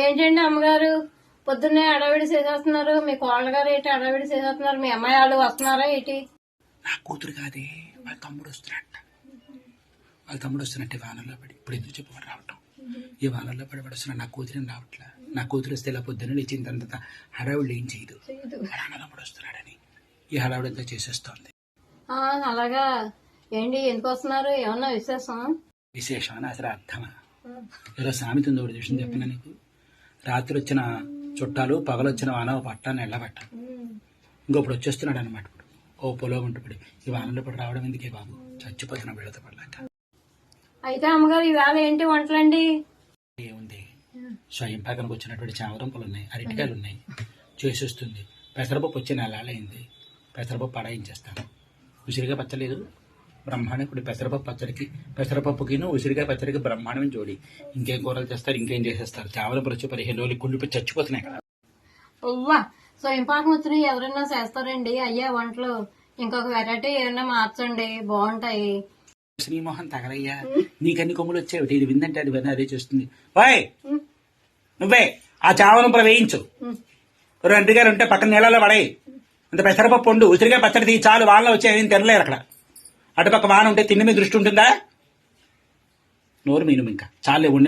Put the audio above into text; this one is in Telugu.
ఏంటండి అమ్మగారు? పొద్దున్నే అడవిడి చేసేస్తున్నారు. మీ కోళ్ళ గారు ఏంటి అడవిడి చేసేస్తున్నారు? మీ అమ్మాయి వాళ్ళు వస్తున్నారా ఏంటి? నా కూతురు కాదే వాళ్ళ తమ్ముడు వస్తున్నట్ట వాళ్ళ తమ్ముడు వస్తున్నట్టే వానల్లో పడి ఇప్పుడు ఎందుకు చెప్పమని రావటం? ఈ వానల్లో పడి పడి వస్తున్నా నా కూతురిని రావట్లే? నా కూతురు వస్తే ఇలా పొద్దున్న లేచిన తర్వాత హడావిడి ఏం చేయదు. వాళ్ళ అన్న తమ్ముడు వస్తున్నాడని ఈ హడావిడి అంతా చేసేస్తోంది. అలాగా. ఏంటి ఎందుకు వస్తున్నారు? ఏమన్నా విశేషం విశేషం అని అసలు అర్థమా? ఏదో సామెత ఉంది ఒకటి చూసింది చెప్పిన నీకు? రాత్రి వచ్చిన చుట్టాలు పగలొచ్చిన వాన ఓ పట్టాన్ని ఎల్లబట్ట ఇంకొప్పుడు వచ్చేస్తున్నాడు అనమాట ఇప్పుడు. ఓ పొలం ఉంటుంది ఈ వానలో పడి రావడం ఎందుకే బాబు? చచ్చిపోతున్నా వీళ్ళతో పడలేక. అయితే అమ్మగారు ఈవేళ ఏంటి వంటలండి? ఏముంది? స్వయం పాకనకు వచ్చినటువంటి చామరంపులు ఉన్నాయి అరటికాయలు ఉన్నాయి. చేసేస్తుంది పెసరపప్పు వచ్చి నెలాలైంది పెసరపప్పు పడాయించేస్తాను ఉసిరిగా పచ్చలేదు. బ్రహ్మాండం ఇప్పుడు పెసరపప్పు పచ్చడికి పెసరపప్పుకిను ఉసిరికాయ పచ్చడికి బ్రహ్మాండమైన జోడి. ఇంకేం కూరలు చేస్తారు ఇంకేం చేసేస్తారు? చామరంపులు వచ్చి పదిహేను రోజులు కుళ్ళిపోయి చచ్చిపోతున్నాయి కదా. ఉవ్వా స్వయం పాకం వచ్చినవి ఎవరైనా చేస్తారండి. అయ్యా వంటలు ఇంకొక వెరైటీ ఏమైనా మార్చండి. బాగుంటాయి. శ్రీమోహన్ తగలయ్యా. నీకన్ని కొమ్ములు వచ్చాయి. ఇది విందంటే అది విన్న అదే చేస్తుంది. ఓయ్ నువ్వే ఆ చావలంపులు వేయించు. రెండు గారు ఉంటే పక్కన నీళ్ళలో పడాయి. అంత పెసరపప్పు ఉండు. ఉసిరిగా పచ్చడి తీ చాలు. వాళ్ళలో వచ్చి ఏం తినలేరు అక్కడ. అటుపక్క వాన ఉంటే తిండి మీద దృష్టి ఉంటుందా? నోరు మీను ఇంకా. చాలే ఉండి